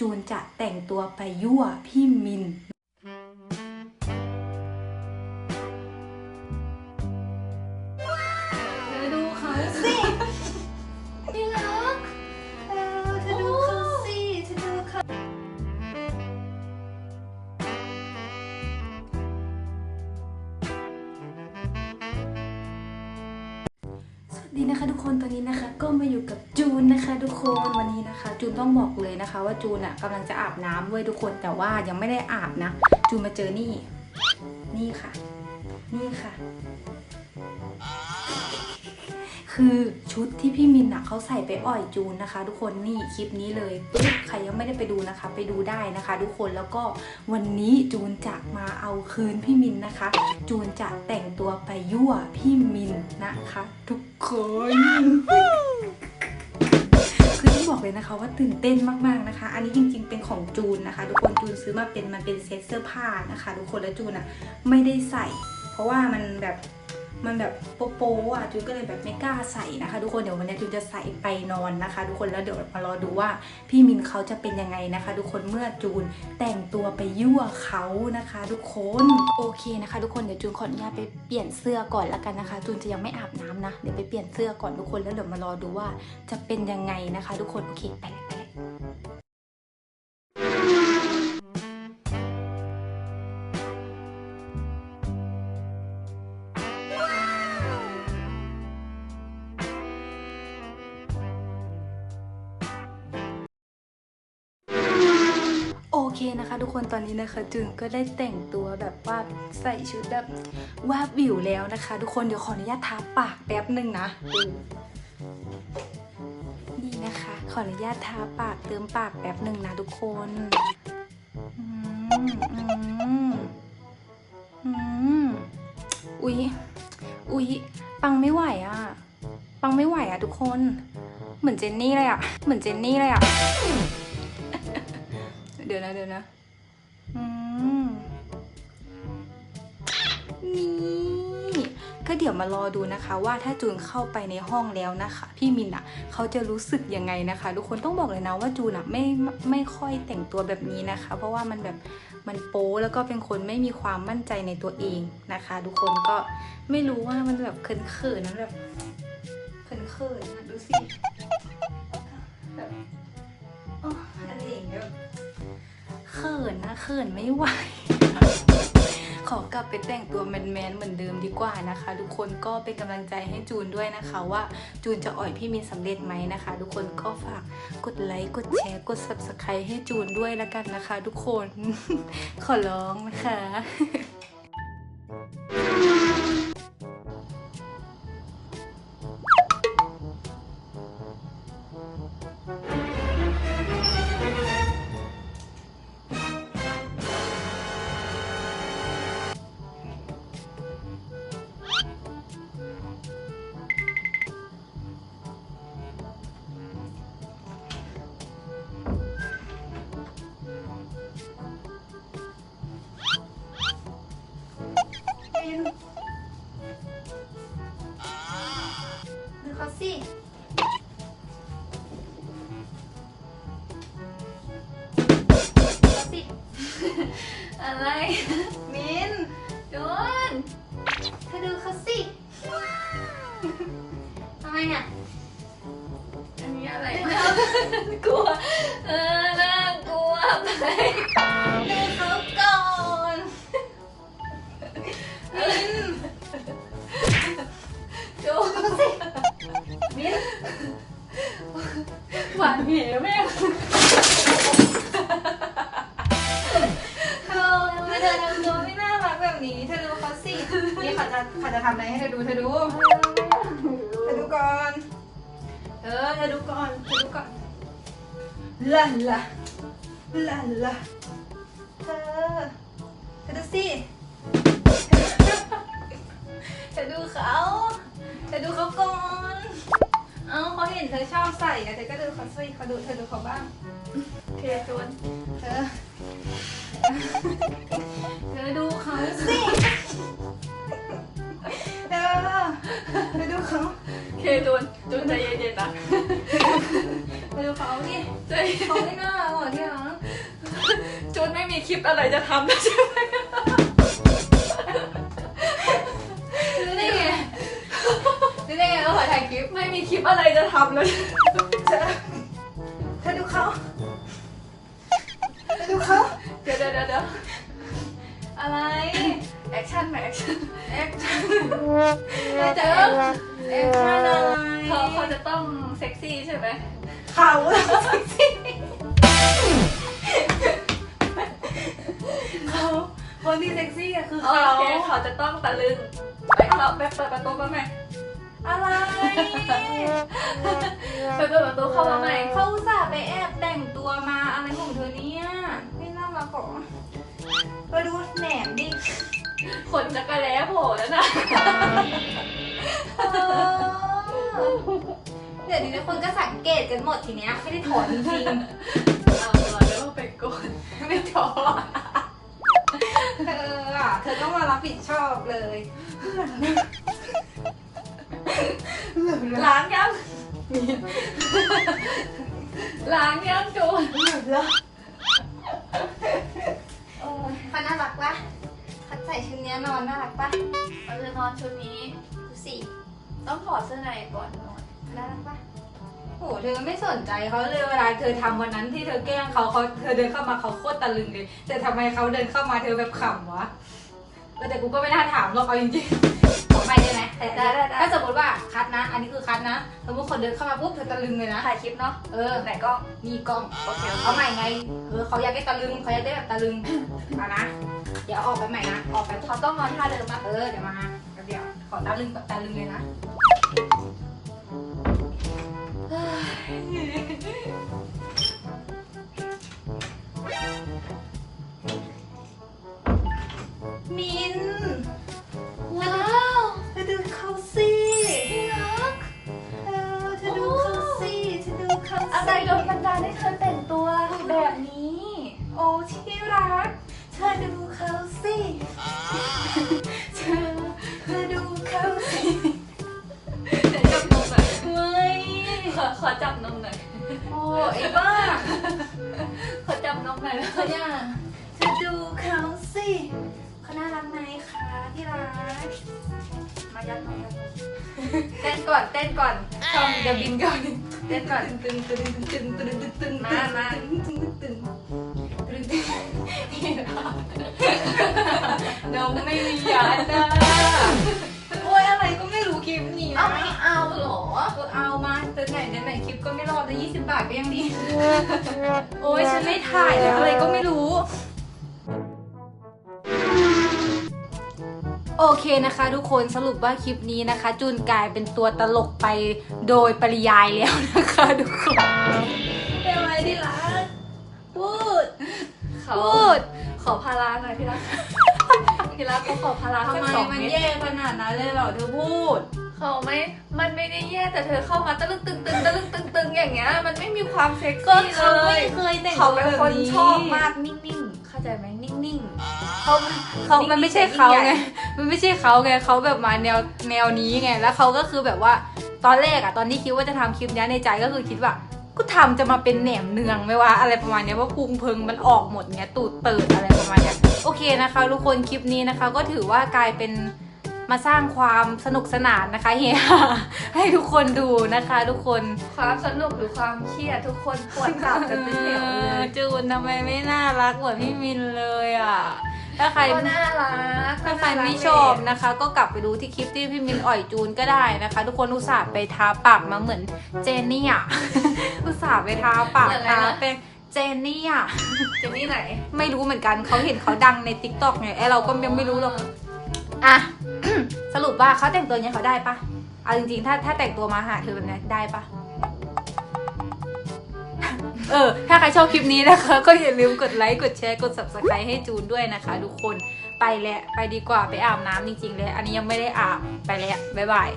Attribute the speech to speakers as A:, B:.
A: จูนจะแต่งตัวไปยั่วพี่มิน
B: ส
A: วัสดีนะคะทุกคนตอนนี้นะคะก็มาอยู่กับจูนนะคะทุกคนวันนี้นะคะ จูนต้องบอกเลยนะคะ ว่าจูนอะกำลังจะอาบน้ำเว้ยทุกคนแต่ว่ายังไม่ได้อาบนะ จูนมาเจอนี่ นี่ค่ะ นี่ค่ะ คือชุดที่พี่มินอะเขาใส่ไปอ่อยจูนนะคะ ทุกคนนี่คลิปนี้เลยปึ๊บใครยังไม่ได้ไปดูนะคะ ไปดูได้นะคะ ทุกคนแล้วก็วันนี้จูนจะมาเอาคืนพี่มินนะคะ จูนจะแต่งตัวไปยั่วพี่มินนะคะ ทุกคนคือต้องบอกเลยนะคะว่าตื่นเต้นมากๆนะคะ อันนี้จริง ๆ เป็นของจูนนะคะ ทุกคนจูนซื้อมาเป็นมันเป็นเซ็ตเสื้อผ้านะคะ ทุกคนแล้วจูนอะไม่ได้ใส่ เพราะว่ามันแบบ มันแบบโป๊ะๆอะจูนก็เลยแบบไม่กล้าใส่นะคะ ทุกคนเดี๋ยววันนี้จูนจะใส่ไปนอนนะคะ ทุกคนแล้วเดี๋ยวมารอดูว่าพี่มินเขาจะเป็นยังไงนะคะ ทุกคนเมื่อจูนแต่งตัวไปยั่วเขานะคะ ทุกคนโอเคนะคะ ทุกคนเดี๋ยวจูนขออนุญาตไปเปลี่ยนเสื้อก่อนละกันนะคะ จูนจะยังไม่อาบน้ำนะเดี๋ยวไปเปลี่ยนเสื้อก่อนทุกคนแล้วเดี๋ยวมารอดูว่าจะเป็นยังไงนะคะ ทุกคนโอเคไปเลยไปเลย เคนะคะ ทุกคนตอนนี้นะคะจึงก็ได้แต่งตัวแบบว่าใส่ชุดแบบวาบวิวแล้วนะคะ ทุกคนเดี๋ยวขออนุญาตทาปากแป๊บหนึ่งนะนี่นะคะ ขออนุญาตทาปากเติมปากแป๊บหนึ่งนะทุกคนอืมอืมอืมอุ๊ยอุ๊ยปังไม่ไหวอะปังไม่ไหวอะทุกคน เหมือนเจนนี่เลยอะเหมือนเจนนี่เลยอะ ดี๋ยวนะเดี๋ยวนะอืมนี่ก็เดี๋ยวมารอดูนะคะ ว่าถ้าจูนเข้าไปในห้องแล้วนะคะ พี่มินอะเขาจะรู้สึกยังไงนะคะ ทุกคนต้องบอกเลยนะว่าจูนอะไม่ไม่ค่อยแต่งตัวแบบนี้นะคะ เพราะว่ามันแบบมันโป๊แล้วก็เป็นคนไม่มีความมั่นใจในตัวเองนะคะ ทุกคนก็ไม่รู้ว่ามันแบบเขินๆนะแบบเขินๆนะดูสิ ขินนะเขินไม่ไหว ขอกลับไปแต่งตัวแมนๆเหมือนเดิมดีกว่านะคะ ทุกคนก็เป็นกำลังใจให้จูนด้วยนะคะ ว่าจูนจะอ่อยพี่มินสำเร็จไหมนะคะ ทุกคนก็ฝากกดไลค์กดแชร์กด subscribe ให้จูนด้วยละกันนะคะ ทุกคน ขอร้องนะคะ
B: เขาสิเขาสิ อะไร มินโดนเธอดูเขาสิทำไมอะ อันนี้อะไร กลัว เออน่ากลัวไป ทำอะไรให้เธอดูเธอดูเธอดูก่อน เออเธอดูก่อนเธอดูก่อนลันละลันละเธอเธอดูสิเธอดูเขาเธอดูเขาก่อน เอ้าเขาเห็นเธอชอบใส่อะเธอก็ดูเขาสิเขาดูเธอดูเขาบ้างโอเคจนเธอเธอดูเขาสิ
C: จูนจูนใจเย็นๆนะ
B: เธอดูเขาดิ
C: ใจ
B: เขาไม่น่ารักหรอที่รักมีคลิปอะไรจะทำแล้วใช่ไหม
A: รู้ได้ไงรู้ได้ไงว่าขอถ่ายคลิป
B: ไม่มีคลิปอะไรจะทำแล้ว
A: เธอดูเขาเธอดูเขา
B: เดี๋ยวเดี๋ยวเดี๋ยวเดี๋ยว
A: อะไร
B: แอคชั่นไหมแอคชั่น
A: แอคชั่นเจอ แอคชั่นอะไร
B: เขาเขาจะต้องเซ็กซี่ใช่ไหม
A: เขาเซ็กซี่เขาคนที่เซ็กซี่อะคือ
B: โอ
A: เขา
B: เคเขาจะต้องตะลึงไปเขาไปเปิดประตูมาใหม่
A: อะไร
B: ไปเปิดประตูเข้ามาใหม่
A: เขาอุตส่าห์ไปแอบแต่งตัวมาอะไรของเธอเนี่ยไม่น่ารักหรอไปดูแหนมดิ
B: ขนจักรแล้โผล่แล้วนะ
A: เออเดี๋ยวนี้คนก็สังเกตกันหมดทีเนี้ยไม่ได้ถอนจริง
B: เอาตัวเดี๋ยวไปโกน
A: ๆไม่ถอนเธออะเธอต้องมารับผิดชอบเลย
B: ล้างยังล้างยังจูน
A: เออเขาน่ารักปะเขาใส่ชุดเนี้ยนอนน่ารักปะ
B: เราจะนอนชุดนี้
A: ดู สิ
B: ต้องถอดเสื้อในก่อนนอน
A: น่ารักปะโหเธอไม่สนใจเขาเลยเวลาเธอทำวันนั้นที่เธอแกล้งเขาเขาเธอเดินเข้ามาเขาโคตรตะลึงเลยแต่ทำไมเขาเดินเข้ามาเธอแบบขำวะเออแต่กูก็ไม่น่าถามหรอกเอาจริงๆขอไปได้ไหมแต่ถ้าสมมติว่าคัดนะ อันนี้คือคัดนะสมมติคนเดินเข้ามาปุ๊บเธอตะลึงเลยนะ
B: ถ่ายคลิปเนาะ
A: เออ
B: ไหนก็
A: มีกล้อง
B: โอเค
A: เอาใหม่ไงเออเขาอยากได้ตะลึงเขาอยากได้แบบตะลึง เอานะ เดี๋ยวออกไปใหม่นะ ออกไป
B: เขาต้องนอนท่าเดิมมา
A: เออเดี๋ยวมาเดี๋ยว ขอตาลึงแบบตาลึงเลยนะ
B: มายัดนมกัน
A: เต้นก่อนเต้นก่อนทำเดี๋ยวบินก่อนเต้นก่อนตึงตึงตึงตึงตึงตึงตึงมามาตึงตึงตึงตึงตึงนี่นะนมไม่มียาจ้าโอ้ยอะไรก็ไม่รู้คลิปนี้
B: เอา
A: นะ
B: ไม่เอาเหรอ
A: ก็เอามาแต่ไหนไหนคลิปก็ไม่รอดเลยยี่สิบบาทก็ยังดีโอ้ยฉันไม่ถ่ายแล้วอะไรก็ไม่รู้ โอเคนะคะทุกคนสรุปว่าคลิปนี้นะคะ จูนกลายเป็นตัวตลกไปโดยปริยายแล้วนะคะทุกคนเป็นไรที่รักพูด
B: เขา
A: พูด
B: ขอพาราหน่อยพี่รักพี่รักเขาขอพารา
A: ทำ
B: สัก
A: ไม
B: สอง
A: มัน
B: เม็ด
A: แย่ขนาดนั้นเลยเหรอเธอพูด
B: เขาไม่ มันไม่ได้แย่แต่เธอเข้ามาตะลึงตึงตึงตะลึงตึงตึงอย่างเงี้ย มันไม่มีความเซ็ก
A: ก็
B: ซี่
A: เขา
B: เล
A: ไม่
B: ย
A: เคยแต่ง
B: เขา
A: ตัว
B: เป็น
A: แบบ
B: คน
A: นี้
B: ชอบมากนิ่งๆ เข้าใจไหมนิ่ง
A: เขาเขามันไม่ใช่เขา
B: ยิ่งใหญ่
A: ไง มันไม่ใช่เขาไงเขาแบบมาแนวแนวนี้ไง แล้วเขาก็คือแบบว่าตอนแรกอะตอนที่คิดว่าจะทำคลิปเนี้ยในใจก็คือคิดว่ากูทำจะมาเป็นแหนมเนืองไหมวะอะไรประมาณเนี้ยว่าพุงเพิงมันออกหมดเนี้ยตูดเปิดอะไรประมาณเนี้ยโอเคนะคะ ทุกคนคลิปนี้นะคะก็ถือว่ากลายเป็น มาสร้างความสนุกสนานนะคะเฮียให้ทุกคนดูนะคะ ทุกคน
B: ๆความสนุกหรือความเครียดทุกคนปวดตับกันเป็นเหวเลย
A: จูนทำไมไม่น่ารักเหมือนพี่มินเลยอะถ้าใคร
B: ก็น่ารัก
A: ถ้าใครไม่ชอบนะคะ ก็กลับไปดูที่คลิปที่พี่มินอ่อยจูนก็ได้นะคะ ทุกคนอุตส่าห์ไปทาปากมาเหมือนเจนนี่อะ อุตส่าห์ไปทาปากทาเป็นเจนนี่อะ
B: เจนนี่ไหน
A: ไม่รู้เหมือนกันเขาเห็นเขาดังในติ๊กต็อกไงไอเราก็ยังไม่รู้หรอกอะ สรุปว่าเขาแต่งตัวอย่างนี้เขาได้ปะเอาจริงๆ ถ้าถ้าแต่งตัวมาหาเธอแบบนี้ได้ปะเออ ถ้าใครชอบคลิปนี้นะคะ ก็อย่าลืมกดไลค์ กดแชร์ กด subscribe ให้จูนด้วยนะคะ ทุกคน ไปแล้ว ไปดีกว่า ไปอาบน้ำจริงๆเลยอันนี้ยังไม่ได้อาบ ไปแล้ว บ๊ายบาย